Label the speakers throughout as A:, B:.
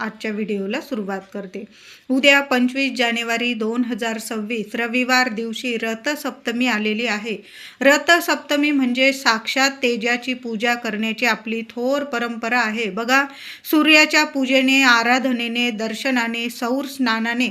A: आजच्या व्हिडिओला सुरुवात करते. उद्या पंचवीस जानेवारी दोन हजार सव्वीस रविवार दिवशी रथसप्तमी आलेली आहे. रथसप्तमी म्हणजे साक्षात तेजाची पूजा करण्याची आपली थोर परंपरा आहे. बघा सूर्याच्या पूजेने आराधनेने दर्शनाने सौर स्नानाने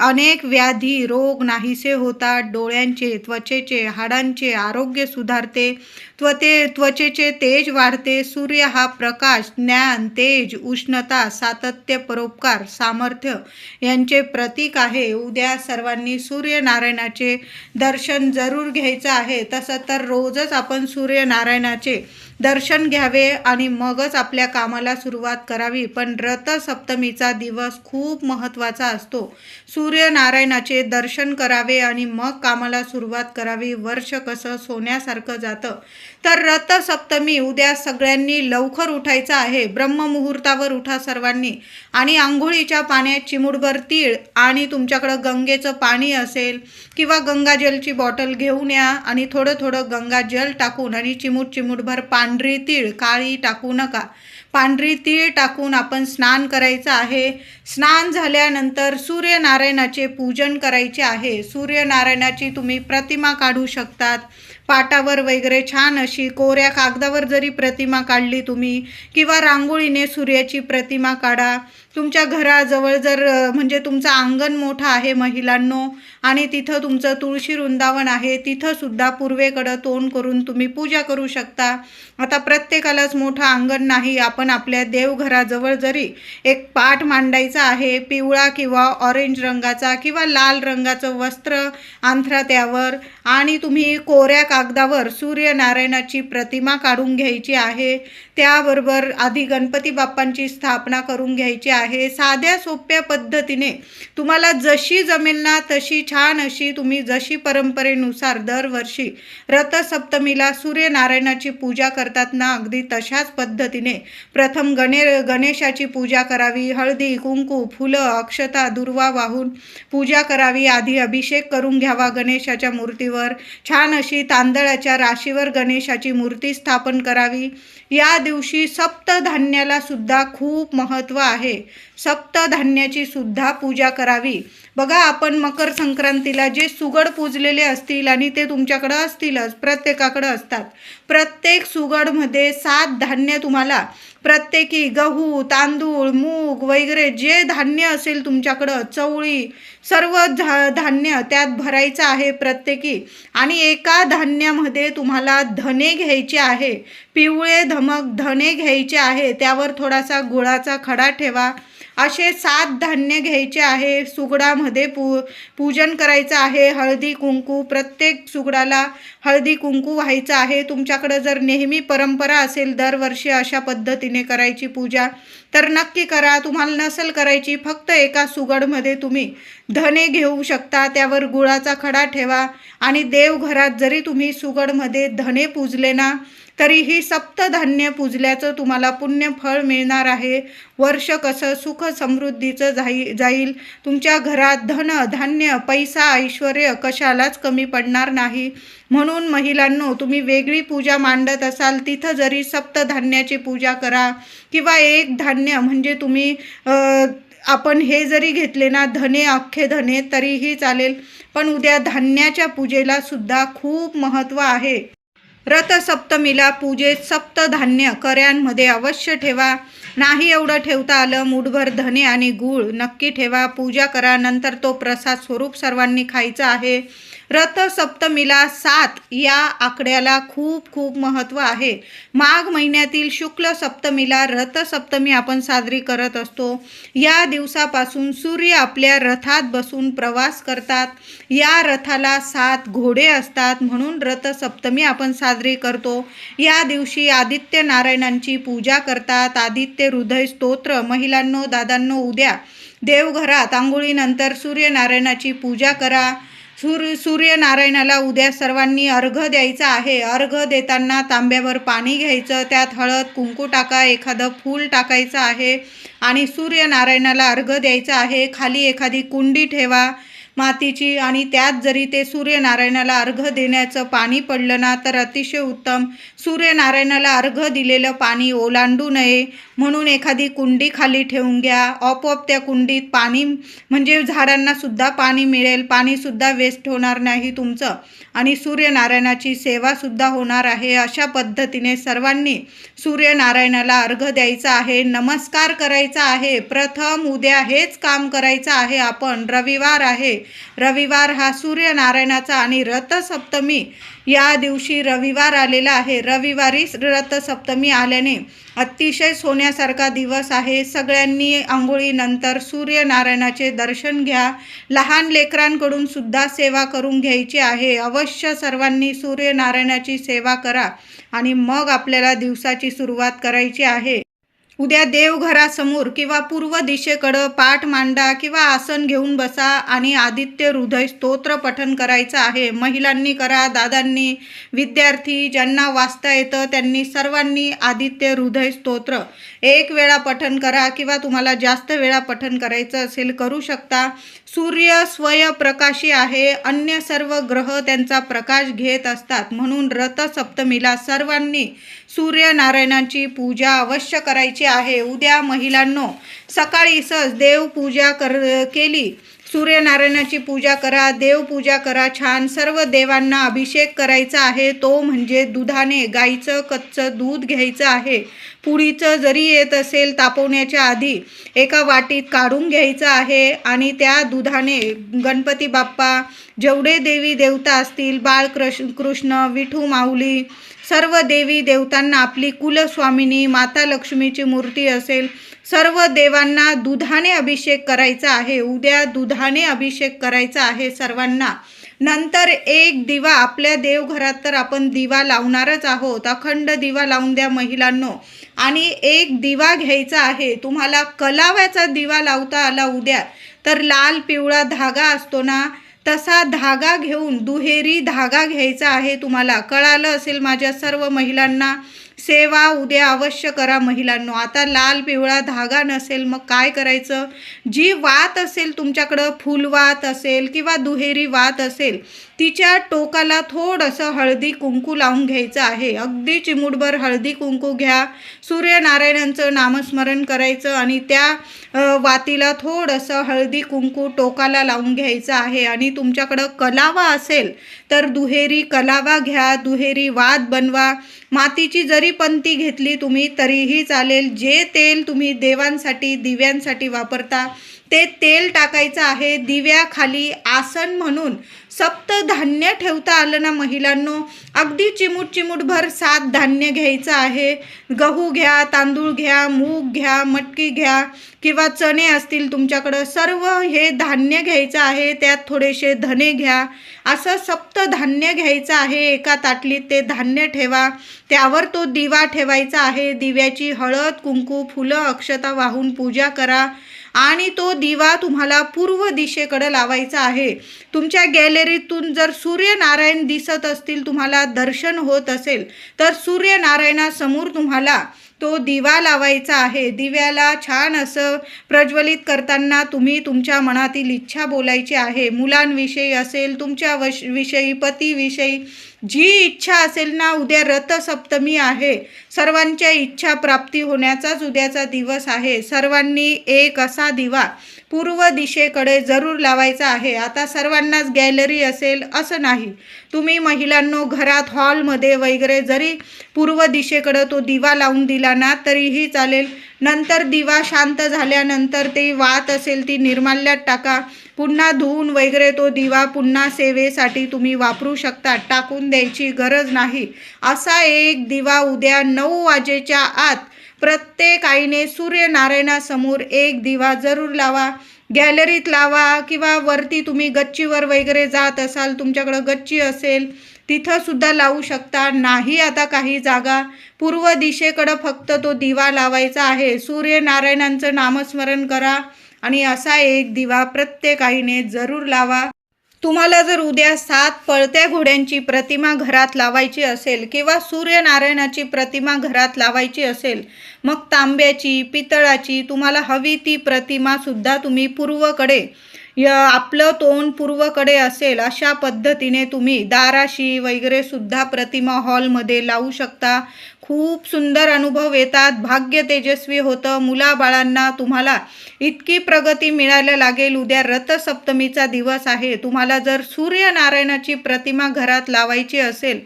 A: अनेक व्याधी रोग नाहीसे होतात. डोळ्यांचे त्वचेचे हाडांचे आरोग्य सुधारते. त्वते त्वचेचे तेज वाढते सूर्य हा प्रकाश ज्ञान तेज उष्णता सातत्य परोपकार सामर्थ्य यांचे प्रतीक आहे. उद्या सर्वांनी सूर्यनारायणाचे दर्शन जरूर घ्यायचं आहे. तसं तर रोजच आपण सूर्यनारायणाचे दर्शन घ्यावे आणि मगच आपल्या कामाला सुरुवात करावी. पण रथसप्तमीचा दिवस खूप महत्त्वाचा असतो. सूर्यनारायणाचे दर्शन करावे आणि मग कामाला सुरुवात करावी. वर्ष कसं सोन्यासारखं जातं. तर रथसप्तमी उद्या सगळ्यांनी लवकर उठायचं आहे. ब्रह्ममुहूर्तावर उठा सर्वांनी. आणि आंघोळीच्या पाण्यात चिमुडभर तीळ आणि तुमच्याकडं गंगेचं पाणी असेल किंवा गंगाजलची बॉटल घेऊन या आणि थोडं थोडं गंगाजल टाकून आणि चिमूट चिमूटभर पांढरी तीळ काळी टाकू नका. पांढरी तीळ टाकून आपण स्नान करायचं आहे. स्नान झाल्यानंतर सूर्यनारायणाचे पूजन करायचे आहे. सूर्यनारायणाची तुम्ही प्रतिमा काढू शकतात. पाटावर वगैरे छान अशी कोऱ्या कागदावर जरी प्रतिमा काढली तुम्ही किंवा रांगोळीने सूर्याची प्रतिमा काढा तुमच्या घराजवळ जर म्हणजे तुमचं अंगण मोठं आहे महिलांनो आणि तिथं तुमचं तुळशी वृंदावन आहे तिथंसुद्धा पूर्वेकडं तोंड करून तुम्ही पूजा करू शकता. आता प्रत्येकालाच मोठं अंगण नाही आपण आपल्या देवघराजवळ जरी एक पाठ मांडायचा आहे पिवळा किंवा ऑरेंज रंगाचा किंवा लाल रंगाचं वस्त्र अंथरा त्यावर आणि तुम्ही कोऱ्या कागदावर सूर्यनारायणाची प्रतिमा काढून घ्यायची आहे त्याबरोबर आधी गणपती बाप्पांची स्थापना करून घ्यायची आहे. साध्या सोप्या पद्धतीने तुम्हाला जशी जमेल ना तशी छान अशी तुम्ही जशी परंपरेनुसार दरवर्षी रथसप्तमीला सूर्यनारायणाची पूजा करतात ना अगदी तशाच पद्धतीने प्रथम गणे गणेशाची पूजा करावी. हळदी कुंकू फुलं अक्षता दुर्वा वाहून पूजा करावी. आधी अभिषेक करून घ्यावा गणेशाच्या मूर्तीवर. छान अशी तांदळाच्या राशीवर गणेशाची मूर्ती स्थापन करावी. या दिवशी सप्तधान्याला सुद्धा खूप महत्त्व आहे. सप्तधान्याची सुद्धा पूजा करावी. बघा आपण मकर संक्रांतीला जे सुगड पूजलेले असतील आणि ते तुमच्याकडं असतीलच प्रत्येकाकडं असतात. प्रत्येक सुगडमध्ये सात धान्य तुम्हाला प्रत्येकी गहू तांदूळ मूग वगैरे जे धान्य असेल तुमच्याकडं चवळी सर्व धा धान्य त्यात भरायचं आहे प्रत्येकी. आणि एका धान्यामध्ये तुम्हाला धने घ्यायचे आहे पिवळे धमक धने घ्यायचे आहे त्यावर थोडासा गुळाचा खडा ठेवा. असे सात धान्य घ्यायचे आहे सुगडामध्ये पू पूजन करायचं आहे हळदी कुंकू प्रत्येक सुगडाला हळदी कुंकू व्हायचं आहे. तुमच्याकडं जर नेहमी परंपरा असेल दरवर्षी अशा पद्धतीने करायची पूजा तर नक्की करा. तुम्हाला नसेल करायची फक्त एका सुगडमध्ये तुम्ही धने घेऊ शकता त्यावर गुळाचा खडा ठेवा आणि देवघरात जरी तुम्ही सुगडमध्ये धने पूजले ना तरीही सप्तधान्य पूजल्याचं तुम्हाला पुण्य फळ मिळणार आहे. वर्ष कसं सुख समृद्धीचं जाई जाईल? तुमच्या घरात धन धान्य पैसा ऐश्वर कशालाच कमी पडणार नाही. म्हणून महिलांनो तुम्ही वेगळी पूजा मांडत असाल तिथं जरी सप्तधान्याची पूजा करा किंवा एक धान्य म्हणजे तुम्ही आपण हे जरी घेतले ना धने अख्खे धने तरीही चालेल. पण उद्या धान्याच्या पूजेला सुद्धा खूप महत्त्व आहे. रथसप्तमीला पूजेत सप्तधान्य कऱ्यांमध्ये अवश्य ठेवा. नाही एवढं ठेवता आलं मूठभर धने आणि गूळ नक्की ठेवा. पूजा करा नंतर तो प्रसाद स्वरूप सर्वांनी खायचा आहे. रथसप्तमीला सात या आकड्याला खूप खूप महत्त्व आहे. माघ महिन्यातील शुक्ल सप्तमीला रथसप्तमी आपण साजरी करत असतो. या दिवसापासून सूर्य आपल्या रथात बसून प्रवास करतात. या रथाला सात घोडे असतात म्हणून रथसप्तमी आपण साजरी करतो. या दिवशी आदित्य नारायणांची पूजा करतात. आदित्य हृदय स्तोत्र. महिलांनो दादांनो उद्या देवघरात आंघोळीनंतर सूर्यनारायणाची पूजा करा. सूर सूर्यनारायणाला उद्या सर्वांनी अर्घ द्यायचा आहे. अर्घ देताना तांब्यावर पाणी घ्यायचं त्यात हळद कुंकू टाका एखादं फूल टाकायचं आहे आणि सूर्यनारायणाला अर्घ द्यायचा आहे. खाली एखादी कुंडी ठेवा. मातीची आणि त्यात जरी ते सूर्यनारायणाला अर्घ देण्याचं पाणी पडलं ना तर अतिशय उत्तम. सूर्यनारायणाला अर्घ दिलेलं पाणी ओलांडू नये म्हणून एखादी कुंडी खाली ठेवून घ्या. आपोआप त्या कुंडीत पाणी म्हणजे झाडांनासुद्धा पाणी मिळेल. पाणीसुद्धा वेस्ट होणार नाही तुमचं. आणि सूर्यनारायणाची सेवासुद्धा होणार आहे. अशा पद्धतीने सर्वांनी सूर्यनारायणाला अर्घ द्यायचा आहे नमस्कार करायचा आहे. प्रथम उद्या हेच काम करायचं आहे. आपण रविवार आहे. रविवार हा सूर्यनारायणाचा आणि रथसप्तमी या दिवशी रविवार आलेला आहे. रविवारी रथसप्तमी आल्याने अतिशय सोन्यासारखा दिवस आहे. सगळ्यांनी आंघोळीनंतर सूर्यनारायणाचे दर्शन घ्या. लहान लेकरांकडून सुद्धा सेवा करून घ्यायची आहे. अवश्य सर्वांनी सूर्यनारायणाची सेवा करा आणि मग आपल्याला दिवसाची सुरुवात करायची आहे. उद्या देवघरासमोर किंवा पूर्व दिशेकडं पाठ मांडा किंवा आसन घेऊन बसा आणि आदित्य हृदय स्तोत्र पठन करायचं आहे. महिलांनी करा दादांनी विद्यार्थी ज्यांना वाचता येतं त्यांनी सर्वांनी आदित्य हृदय स्तोत्र. एक वेळा पठन करा किंवा तुम्हाला जास्त वेळा पठन करायचं असेल करू शकता. सूर्य स्वयंप्रकाशी आहे. अन्य सर्व ग्रह त्यांचा प्रकाश घेत असतात. म्हणून रथसप्तमीला सर्वांनी सूर्यनारायणांची पूजा अवश्य करायची आहे. उद्या महिलांनो सकाळी सहज देवपूजा कर केली. सूर्यनारायणाची पूजा करा देवपूजा करा छान सर्व देवांना अभिषेक करायचा आहे. तो म्हणजे दुधाने गाईचं कच्चं दूध घ्यायचं आहे. पुडीचं जरी येत असेल तापवण्याच्या आधी एका वाटीत काढून घ्यायचं आहे आणि त्या दुधाने गणपती बाप्पा जेवढे देवी देवता असतील बाळकृष् कृष्ण विठू माऊली सर्व देवी देवतांना आपली कुलस्वामिनी माता लक्ष्मीची मूर्ती असेल सर्व देवांना दुधाने अभिषेक करायचा आहे. उद्या दुधाने अभिषेक करायचा आहे सर्वांना. नंतर एक दिवा आपल्या देवघरात तर आपण दिवा लावणारच आहोत. अखंड दिवा लावून द्या महिलांनो. आणि एक दिवा घ्यायचा आहे. तुम्हाला कलाव्याचा दिवा लावता आला उद्या. तर लाल पिवळा धागा असतो ना तसा धागा घेऊन दुहेरी धागा घ्यायचा आहे तुम्हाला. कळालं असेल माझ्या सर्व महिलांना? सेवा उद्या अवश्य करा महिलांनो. आता लाल पिवळा धागा नसेल मग काय करायचं? जी वात असेल तुमच्याकडं फुलवात असेल किंवा दुहेरी वात असेल तिच्या टोकाला थोडंसं हळदी कुंकू लावून घ्यायचं आहे. अगदी चिमूटभर हळदी कुंकू घ्या. सूर्यनारायणांचं नामस्मरण करायचं आणि त्या वातीला थोडंसं हळदी कुंकू टोकाला लावून घ्यायचं आहे. आणि तुमच्याकडं कलावा असेल तर दुहेरी कलावा घ्या दुहेरी वाद बनवा. मातीची जरी पंती घेतली तुम्ही तरीही चालेल. जे तेल तुम्ही देवांसाठी दिव्यांसाठी वापरता ते तेल टाकायचं आहे दिव्याखाली आसन म्हणून. सप्त धान्य ठेवता आलं ना महिलांनो? अगदी चिमूट चिमूटभर सात धान्य घ्यायचं आहे. गहू घ्या तांदूळ घ्या मूग घ्या मटकी घ्या किंवा चणे असतील तुमच्याकडं सर्व हे धान्य घ्यायचं आहे त्यात थोडेसे धने घ्या. असं सप्त धान्य घ्यायचं आहे एका ताटलीत ते धान्य ठेवा. त्यावर तो दिवा ठेवायचा आहे दिव्याची हळद कुंकू फुलं अक्षता वाहून पूजा करा. आणि तो दिवा तुम्हाला पूर्व दिशेकडे लावायचा आहे. तुमच्या गॅलरीतून जर सूर्यनारायण दिसत असतील तुम्हाला दर्शन होत असेल तर सूर्यनारायणासमोर तुम्हाला तो दिवा लावायचा आहे. दिव्याला छान असं प्रज्वलित करताना तुम्ही तुमच्या मनातील इच्छा बोलायची आहे. मुलांविषयी असेल तुमच्या वश विषयी पतीविषयी जी इच्छा असेल ना उद्या रथसप्तमी आहे. सर्वांच्या इच्छा प्राप्ती होण्याचाच उद्याचा दिवस आहे. सर्वांनी एक असा दिवा पूर्व दिशेकडे जरूर लावायचा आहे. आता सर्वांनाच गॅलरी असेल असं नाही. तुम्ही महिलांनो घरात हॉलमध्ये वगैरे जरी पूर्व दिशेकडं तो दिवा लावून दिला ना तरीही चालेल. नंतर दिवा शांत झाल्यानंतर ते वात असेल ती निर्माल्यात टाका. पुन्हा धुवून वगैरे तो दिवा पुन्हा सेवेसाठी तुम्ही वापरू शकता टाकून द्यायची गरज नाही. असा एक दिवा उद्या नऊ वाजेच्या आत प्रत्येक आईने सूर्यनारायणासमोर एक दिवा जरूर लावा. गॅलरीत लावा किंवा वरती तुम्ही गच्चीवर वगैरे जात असाल तुमच्याकडं गच्ची असेल तिथंसुद्धा लावू शकता. नाही आता काही जागा. पूर्व दिशेकडं फक्त तो दिवा लावायचा आहे. सूर्यनारायणांचं नामस्मरण करा. आणि असा एक दिवा प्रत्येक आईने जरूर लावा. तुम्हाला जर उद्या सात पळत्या घोड्यांची प्रतिमा घरात लावायची असेल किंवा सूर्यनारायणाची प्रतिमा घरात लावायची असेल मग तांब्याची पितळाची तुम्हाला हवी ती प्रतिमासुद्धा तुम्ही पूर्वकडे य आपलं तोंड पूर्वकडे असेल अशा पद्धतीने तुम्ही दाराशी वगैरे सुद्धा प्रतिमा हॉलमध्ये लावू शकता. खूप सुंदर अनुभव येतात. भाग्य तेजस्वी होतं. मुलाबाळांना तुम्हाला इतकी प्रगती मिळायला लागेल. उद्या रथसप्तमीचा दिवस आहे. तुम्हाला जर सूर्यनारायणाची प्रतिमा घरात लावायची असेल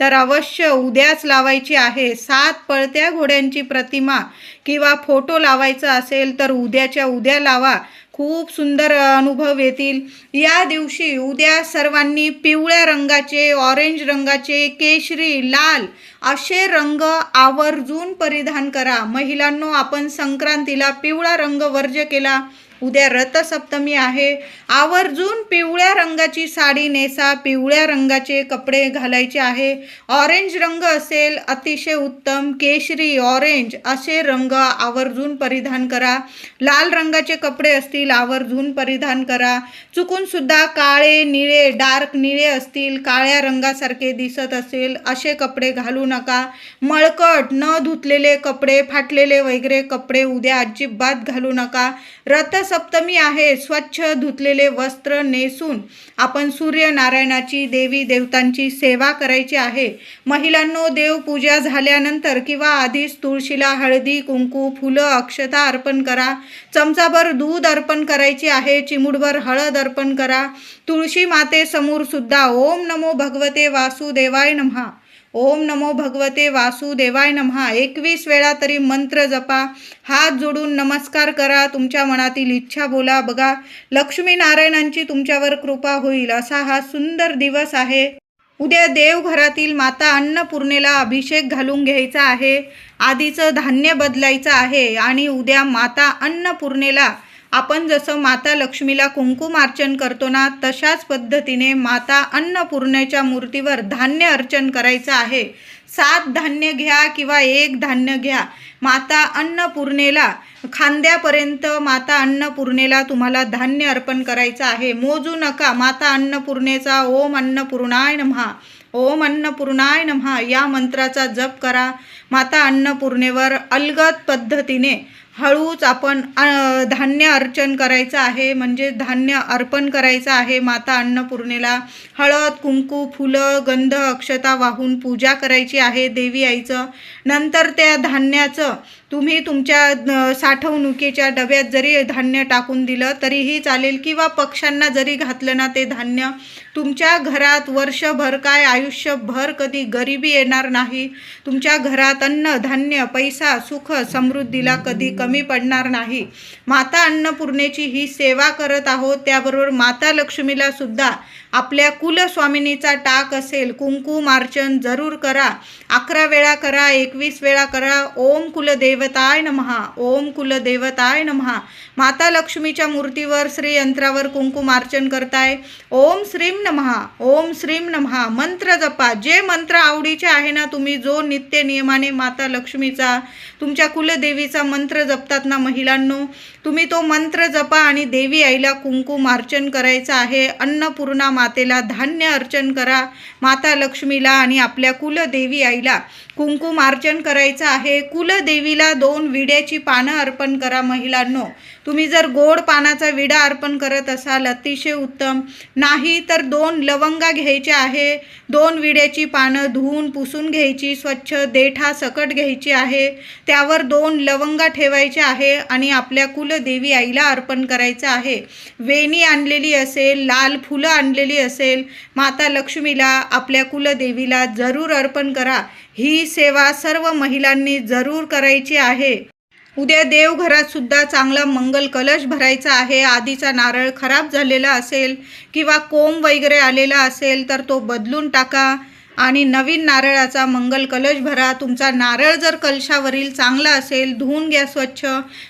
A: तर अवश्य उद्याच लावायची आहे. सात पळत्या घोड्यांची प्रतिमा किंवा फोटो लावायचा असेल तर उद्याच्या उद्या लावा. खूप सुंदर अनुभव येतील. या दिवशी उद्या सर्वांनी पिवळ्या रंगाचे ऑरेंज रंगाचे केशरी लाल असे रंग आवर्जून परिधान करा. महिलांनो आपण संक्रांतीला पिवळा रंग वर्ज्य केला. उद्या रथसप्तमी आहे. आवर्जून पिवळ्या रंगाची साडी नेसा पिवळ्या रंगाचे कपडे घालायचे आहे. ऑरेंज रंग असेल अतिशय उत्तम. केशरी ऑरेंज असे रंग आवर्जून परिधान करा. लाल रंगाचे कपडे असतील आवर्जून परिधान करा. चुकून सुद्धा काळे निळे डार्क निळे असतील काळ्या रंगासारखे दिसत असेल असे कपडे घालू नका. मळकट न धुतलेले कपडे फाटलेले वगैरे कपडे उद्या अजिबात घालू नका. रथसप्तमी आहे स्वच्छ धुतलेले वस्त्र नेसून आपण सूर्यनारायणाची देवी देवतांची सेवा करायची आहे. महिलांनो देवपूजा झाल्यानंतर किंवा आधीच तुळशीला हळदी कुंकू फुलं अक्षता अर्पण करा. चमचाभर दूध अर्पण करायची आहे चिमुडभर हळद अर्पण करा. तुळशी मातेसमोर सुद्धा ओम नमो भगवते वासुदेवाय नमहा. ओम नमो भगवते वासुदेवाय नमहा. एकवीस वेळा तरी मंत्र जपा. हात जोडून नमस्कार करा. तुमच्या मनातील इच्छा बोला. बघा लक्ष्मीनारायणांची तुमच्यावर कृपा होईल. असा हा सुंदर दिवस आहे. उद्या देवघरातील माता अन्नपूर्णेला अभिषेक घालून घ्यायचा आहे. आधीचं धान्य बदलायचं आहे आणि उद्या माता अन्नपूर्णेला आपण जसं माता लक्ष्मीला कुंकुमार्चन करतो ना तशाच पद्धतीने माता अन्नपूर्णेच्या मूर्तीवर धान्य अर्चन करायचं आहे. सात धान्य घ्या किंवा एक धान्य घ्या. माता अन्नपूर्णेला खांद्यापर्यंत माता अन्नपूर्णेला तुम्हाला धान्य अर्पण करायचं आहे. मोजू नका माता अन्नपूर्णेचा ओम अन्नपूर्णाय नमहा ओम अन्नपूर्णाय नमहा या मंत्राचा जप करा. माता अन्नपूर्णेवर अलगद पद्धतीने हळूच आपण धान्य अर्चन करायचं आहे म्हणजे धान्य अर्पण करायचं आहे माता अन्नपूर्णेला. हळद कुंकू फुलं गंध अक्षता वाहून पूजा करायची आहे देवी आईचं. नंतर त्या धान्याचं तुम्ही तुमच्या साठवणुकीच्या डब्यात जरी धान्य टाकून दिलं तरीही चालेल किंवा पक्ष्यांना जरी घातलं ना ते धान्य तुमच्या घरात वर्षभर काय आयुष्यभर कधी गरिबी येणार नाही? तुमच्या घरात अन्न धान्य पैसा सुख समृद्धीला कधी कमी पडणार नाही? माता अन्नपूर्णेची ही सेवा करत आहोत त्याबरोबर माता लक्ष्मीला सुद्धा आपल्या कुलस्वामिनीचा टाक असेल कुंकुमार्चन जरूर करा. अकरा वेळा करा एकवीस वेळा करा. ओम कुलदेवताय नमहा ओम कुलदेवताय नमहा माता लक्ष्मीच्या मूर्तीवर श्री यंत्रावर कुंकुमार्चन करताय. ओम श्रीम नमहा ओम श्रीम नमहा मंत्र जपा. जे मंत्र आवडीचे आहे ना तुम्ही जो नित्य नियमाने माता लक्ष्मीचा तुमच्या कुलदेवीचा मंत्र जपतात ना महिलांनो तुम्ही तो मंत्र जपा आणि देवी आईला कुंकुमार्चन करायचं आहे. अन्नपूर्णा मातेला धान्य अर्चन करा. माता लक्ष्मीला आणि आपल्या कुलदेवी आईला कुंकुमार्चन करायचं आहे. कुलदेवीला दोन विड्याची पानं अर्पण करा महिलांनो. तुम्ही जर गोड पानाचा विडा अर्पण करत असाल अतिशय उत्तम. नाही तर दोन लवंगा घ्यायच्या आहे. दोन विड्याची पानं धुवून पुसून घ्यायची स्वच्छ देठा सकट घ्यायची आहे. त्यावर दोन लवंगा ठेवायच्या आहे आणि आपल्या कुलदेवी आईला अर्पण करायचं आहे. वेणी आणलेली असेल लाल फुलं आणलेली असेल माता लक्ष्मीला आपल्या कुलदेवीला जरूर अर्पण करा. ही सेवा सर्व महिलांनी जरूर करायची आहे. उद्या देवघरात सुद्धा चांगला मंगल कलश भरायचा आहे. आधीचा नारळ खराब झालेला असेल किंवा कोंब वगैरे आलेला असेल तर तो बदलून टाका. आणि नवीन नारळाचा मंगल कलश भरा. तुमचा नारळ जर कलशावरील चांगला असेल धुवून घ्या स्वच्छ.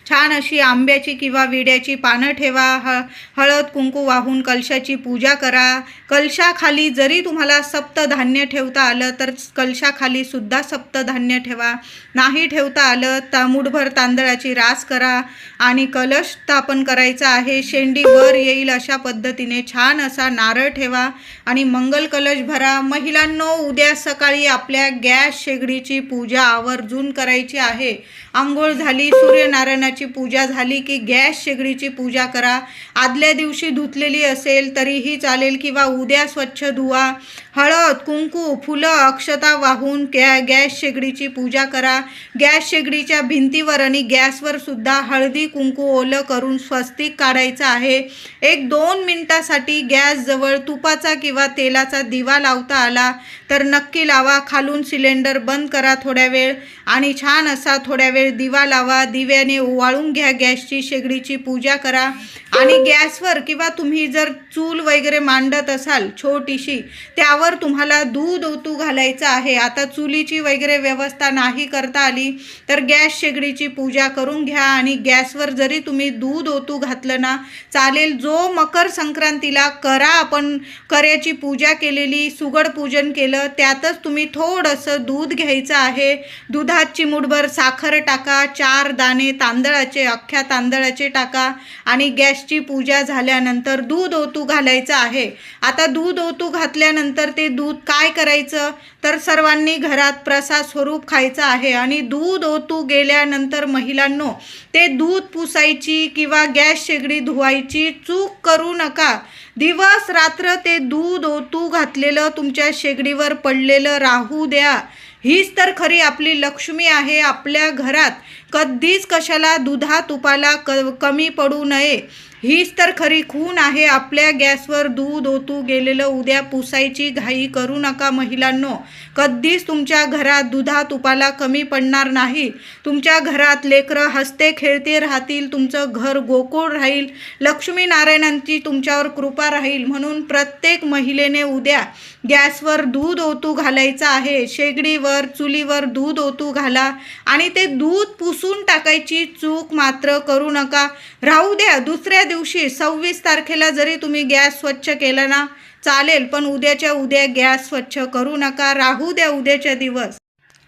A: छान अशी आंब्याची किंवा विड्याची पानं ठेवा. ह हळद कुंकू वाहून कलशाची पूजा करा. कलशाखाली जरी तुम्हाला सप्तधान्य ठेवता आलं तर कलशाखाली सुद्धा सप्तधान्य ठेवा. नाही ठेवता आलं ता मुठभर तांदळाची रास करा. आणि कलश स्थापन करायचा आहे. शेंडी वर येईल अशा पद्धतीने छान असा नारळ ठेवा. आणि मंगल कलश भरा. महिलांनो उद्या सकाळी आपल्या गॅस शेगडीची पूजा आवर्जून करायची आहे. आंघोळ झाली सूर्यनारायणाची पूजा झाली की गॅस शेगडीची पूजा करा. आदल्या दिवशी धुतलेली असेल तरीही चालेल किंवा उद्या स्वच्छ धुवा. हळद कुंकू फुलं अक्षता वाहून गॅ गॅस शेगडीची पूजा करा. गॅस शेगडीच्या भिंतीवर आणि गॅसवर सुद्धा हळदी कुंकू ओलं करून स्वस्तिक काढायचं आहे. एक दोन मिनटासाठी गॅसजवळ तुपाचा किंवा तेलाचा दिवा लावता आला तर नक्की लावा. खालून सिलेंडर बंद करा थोड्या वेळ आणि छान असा थोड्या वेळ दिवा लावा दिव्याने ओवाळून घ्या गॅसची शेगडीची पूजा करा. आणि गॅसवर किंवा तुम्ही जर चूल वगैरे मांडत असाल छोटीशी त्यावर तुम्हाला दूध ओतू घालायचं आहे. आता चुलीची वगैरे व्यवस्था नाही करता आली तर गॅस शेगडीची पूजा करून घ्या. आणि गॅसवर जरी तुम्ही दूध ओतू घातलं ना चालेल जो मकर संक्रांतीला करा आपण कर्याची पूजा केलेली सुगड पूजन केलं त्यातच तुम्ही थोडंसं दूध घ्यायचं आहे. दुधात चिमूटभर साखर टाक टाका चार दाणे तांदळाचे अख्ख्या तांदळाचे टाका आणि गॅसची पूजा झाल्यानंतर दूध ओतू घालायचं आहे. आता दूध ओतू घातल्यानंतर ते दूध काय करायचं? तर सर्वांनी घरात प्रसाद स्वरूप खायचं आहे आणि दूध ओतू गेल्यानंतर महिलांनो ते दूध पुसायची किंवा गॅस शेगडी धुवायची चूक करू नका. दिवस रात्र ते दूध ओतू घातलेलं तुमच्या शेगडीवर पडलेलं राहू द्या. हीच तर खरी आपली लक्ष्मी आहे आपल्या घरात. कधीच कशाला दुधा तुपाला क कमी पडू नये. हीच तर खरी खून आहे. आपल्या गॅसवर दूध ओतू गेलेलं उद्या पुसायची घाई करू नका महिलांनो. कधीच तुमच्या घरात दुधा तुपाला कमी पडणार नाही. तुमच्या घरात लेकरं हसते खेळते राहतील. तुमचं घर गोकुळ राहील. लक्ष्मीनारायणांची तुमच्यावर कृपा राहील. म्हणून प्रत्येक महिलेने उद्या गॅसवर दूध ओतू घालायचं आहे. शेगडीवर चुलीवर दूध ओतू घाला आणि ते दूध पुस पुसून टाकायची चूक मात्र करू नका. राहू द्या दुसऱ्या दिवशी सव्वीस तारखेला जरी तुम्ही गॅस स्वच्छ केला ना चालेल पण उद्याच्या उद्या गॅस स्वच्छ करू नका. राहू द्या उद्याच्या दिवस.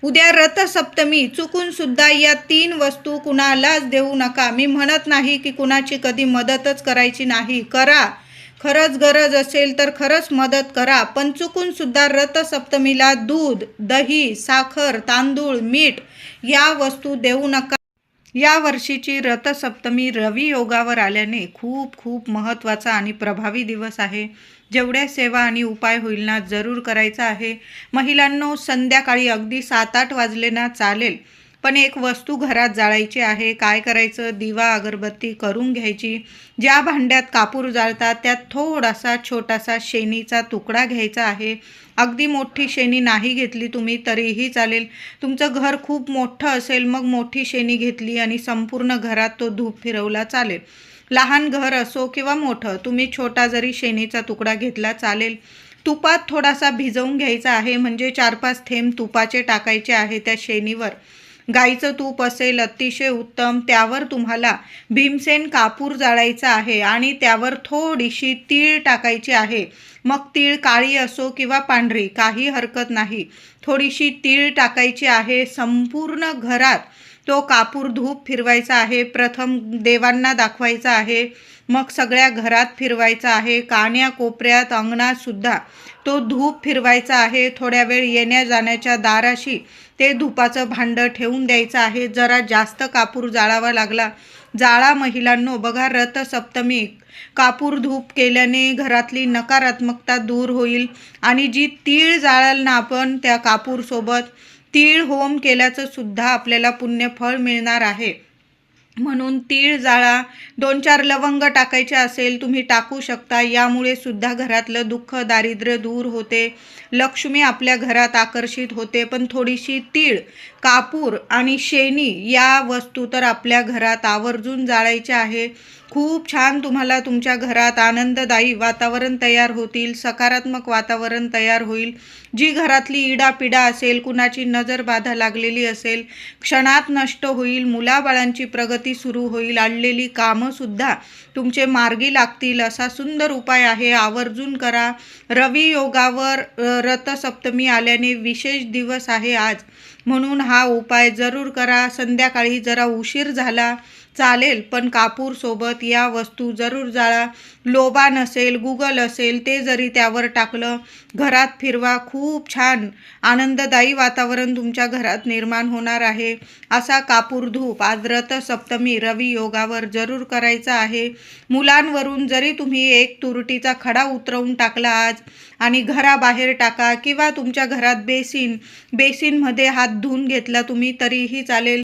A: उद्या रथसप्तमी चुकून सुद्धा या तीन वस्तू कुणालाच देऊ नका. मी म्हणत नाही की कुणाची कधी मदतच करायची नाही. करा. खरंच गरज असेल तर खरंच मदत करा. पण चुकूनसुद्धा रथसप्तमीला दूध दही साखर तांदूळ मीठ या वस्तू देऊ नका. या वर्षीची रथसप्तमी रवी योगावर आल्याने खूप खूप महत्त्वाचा आणि प्रभावी दिवस आहे. जेवढ्या सेवा आणि उपाय होईल ना जरूर करायचा आहे. महिलांनो संध्याकाळी अगदी सात आठ वाजले ना चालेल. पण एक वस्तू घरात जाळायची आहे. काय करायचं? दिवा अगरबत्ती करून घ्यायची. ज्या भांड्यात कापूर जाळतात त्यात थोडासा छोटासा शेणीचा तुकडा घ्यायचा आहे. अगदी मोठी शेणी नाही घेतली तुम्ही तरीही चालेल. तुमचं घर खूप मोठं असेल मग मोठी शेणी घेतली आणि संपूर्ण घरात तो धूप फिरवला चालेल. लहान घर असो किंवा मोठं तुम्ही छोटा जरी शेणीचा तुकडा घेतला चालेल. तुपात थोडासा भिजवून घ्यायचा आहे म्हणजे चार पाच थेंब तुपाचे टाकायचे आहे त्या शेणीवर. गाईचं तूप असेल अतिशय उत्तम त्यावर तुम्हाला भीमसेन कापूर जाळायचा आहे आणि त्यावर थोडीशी तीळ टाकायची आहे. मग तीळ काळी असो किंवा पांढरी काही हरकत नाही. थोडीशी तीळ टाकायची आहे संपूर्ण घरात. तो कापूर धूप फिरवायचा आहे प्रथम देवांना दाखवायचा आहे. मग सगळ्या घरात फिरवायचा आहे कान्या कोपऱ्यात अंगणातसुद्धा तो धूप फिरवायचा आहे थोड्या वेळ येण्या जाण्याच्या दाराशी. ते धुपाचं भांडं ठेवून द्यायचं आहे. जरा जास्त कापूर जाळावा लागला. जाळा महिलांनो बघा रथसप्तमी. कापूर धूप केल्याने घरातली नकारात्मकता दूर होईल आणि जी तीळ जाळाल ना आपण त्या कापूरसोबत तीळ होम केल्याचं सुद्धा आपल्याला पुण्यफळ मिळणार आहे. म्हणून तीळ जाळा दोन चार लवंग टाकायचे असेल तुम्ही टाकू शकता. यामुळे सुद्धा घरातलं दुःख दारिद्र्य दूर होते. लक्ष्मी आपल्या घरात आकर्षित होते. पण थोडीशी तीळ कापूर आणि शेणी या वस्तू तर आपल्या घरात आवर्जून जाळायच्या आहे. खूप छान तुम्हाला तुमच्या घरात आनंददायी वातावरण तयार होतील सकारात्मक वातावरण तयार होईल. जी घरातली इडापिडा असेल कुणाची नजर बाधा लागलेली असेल क्षणात नष्ट होईल मुलाबाळांची प्रगती सुरू होईल आणलेली कामंसुद्धा तुमचे मार्गी लागतील असा सुंदर उपाय आहे. आवर्जून करा. रवी योगावर रथसप्तमी आल्याने विशेष दिवस आहे आज. म्हणून हा उपाय जरूर करा. संध्याकाळी जरा उशीर झाला चालेल पण कापूर सोबत या वस्तू जरूर जाळा. लोबा नसेल गुगल असेल ते जरी त्यावर टाकलं घरात फिरवा खूप छान. आनंददायी वातावरण तुमच्या घरात निर्माण होणार आहे. असा कापूर धूप आज सप्तमी रवी योगावर जरूर करायचा आहे. मुलांवरून जरी तुम्ही एक तुरटीचा खडा उतरवून टाकला आज आणि घराबाहेर टाका किंवा तुमच्या घरात बेसिन बेसिनमध्ये हात धुवून घेतला तुम्ही तरीही चालेल.